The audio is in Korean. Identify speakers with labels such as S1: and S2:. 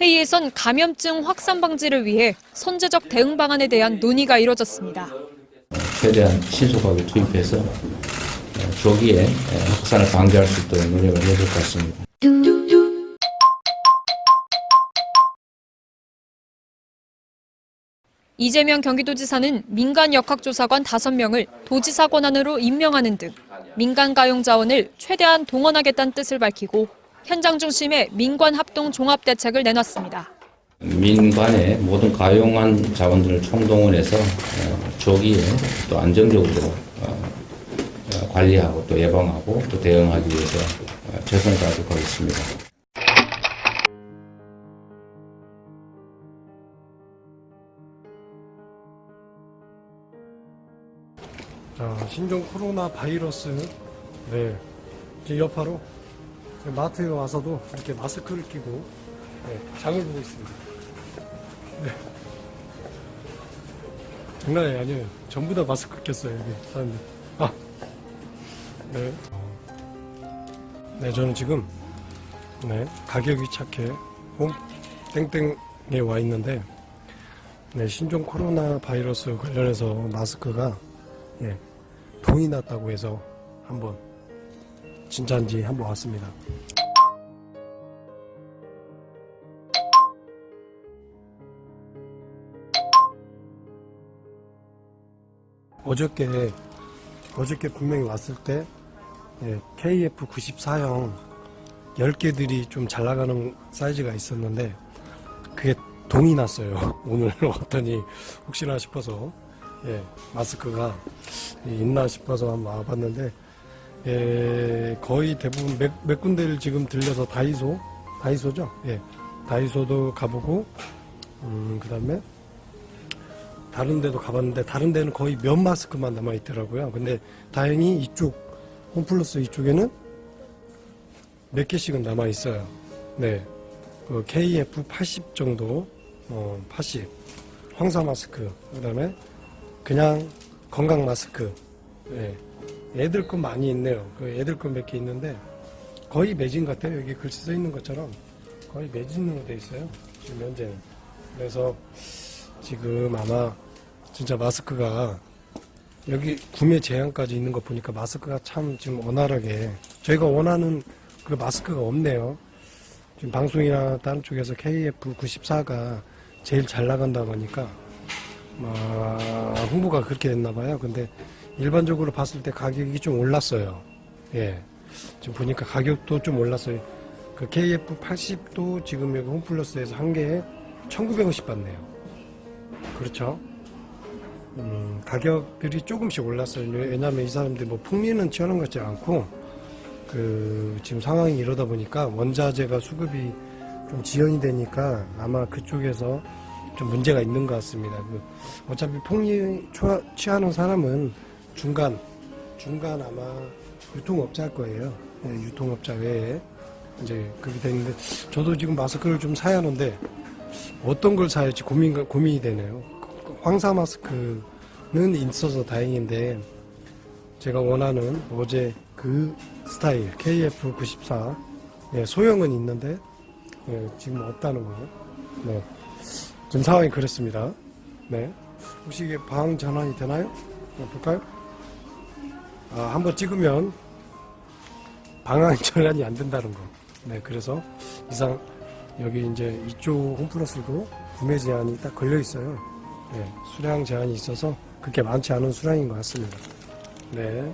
S1: 회의에선 감염증 확산 방지를 위해 선제적 대응 방안에 대한 논의가 이뤄졌습니다.
S2: 최대한 신속하게 투입해서 어, 조기에 에, 확산을 방지할 수 있도록 노력을 해야 될 것 같습니다.
S1: 이재명 경기도지사는 민간 역학조사관 5명을 도지사 권한으로 임명하는 등 민간 가용 자원을 최대한 동원하겠다는 뜻을 밝히고 현장 중심의 민관 합동 종합 대책을 내놨습니다.
S2: 민간의 모든 가용한 자원들을 총동원해서 어, 조기에 또 안정적으로 어, 어, 관리하고 또 예방하고 또 대응하기 위해서 어, 최선을 다하도록 하겠습니다.
S3: 자, 신종 코로나 바이러스, 네, 이제 여파로 마트에 와서도 이렇게 마스크를 끼고 네, 장을 보고 있습니다. 네. 장난이 아니에요. 전부 다 마스크 꼈어요, 여기 사람들. 아, 네. 네, 저는 지금 네, 가격이 착해 홈 땡땡에 와 있는데 네, 신종 코로나 바이러스 관련해서 마스크가 예, 동이 났다고 해서 한번 진짜인지 한번 왔습니다. 어저께 어저께 분명히 왔을 때 예, KF94형 10개들이 좀 잘 나가는 사이즈가 있었는데 그게 동이 났어요. 오늘 왔더니 혹시나 싶어서 예, 마스크가 있나 싶어서 한번 와봤는데 예, 거의 대부분 몇, 몇 군데를 지금 들려서 다이소 다이소죠 예, 다이소도 가보고 음, 그 다음에 다른 데도 가봤는데 다른 데는 거의 면 마스크만 남아 있더라고요 근데 다행히 이쪽 홈플러스 이쪽에는 몇 개씩은 남아 있어요 네 그 KF 80 정도 어, 80 황사 마스크 그 다음에 그냥 건강 마스크. 예. 애들 거 많이 있네요. 그 애들 거 몇 개 있는데 거의 매진 같아요. 여기 글씨 써 있는 것처럼 거의 매진으로 돼 있어요. 지금 현재는. 그래서 지금 아마 진짜 마스크가 여기 구매 제한까지 있는 거 보니까 마스크가 참 지금 원활하게 저희가 원하는 그 마스크가 없네요. 지금 방송이나 다른 쪽에서 KF94가 제일 잘 나간다고 하니까 아, 홍보가 그렇게 됐나 봐요. 근데 일반적으로 봤을 때 가격이 좀 올랐어요. 예. 지금 보니까 가격도 좀 올랐어요. 그 KF80도 지금 여기 홈플러스에서 한 개에 1950 받네요. 그렇죠. 음, 가격들이 조금씩 올랐어요. 왜냐하면 이 사람들이 뭐 풍미는 치열한 것 같지 않고 그 지금 상황이 이러다 보니까 원자재가 수급이 좀 지연이 되니까 아마 그쪽에서 좀 문제가 있는 것 같습니다. 그 어차피 폭리 취하- 취하는 사람은 중간, 중간 아마 유통업자 할 거예요. 예, 유통업자 외에 이제 그렇게 되는데 저도 지금 마스크를 좀 사야 하는데 어떤 걸 사야 할지 고민, 고민이 되네요. 황사 마스크는 있어서 다행인데 제가 원하는 어제 그 스타일 KF94 예, 소형은 있는데 예, 지금 없다는 거예요. 네. 지금 상황이 그렇습니다. 네. 혹시 이게 방 전환이 되나요? 한번 볼까요? 아, 한번 찍으면 방향 전환이 안 된다는 거. 네, 그래서 이상 여기 이제 이쪽 홈플러스도 구매 제한이 딱 걸려 있어요. 네, 수량 제한이 있어서 그렇게 많지 않은 수량인 것 같습니다. 네.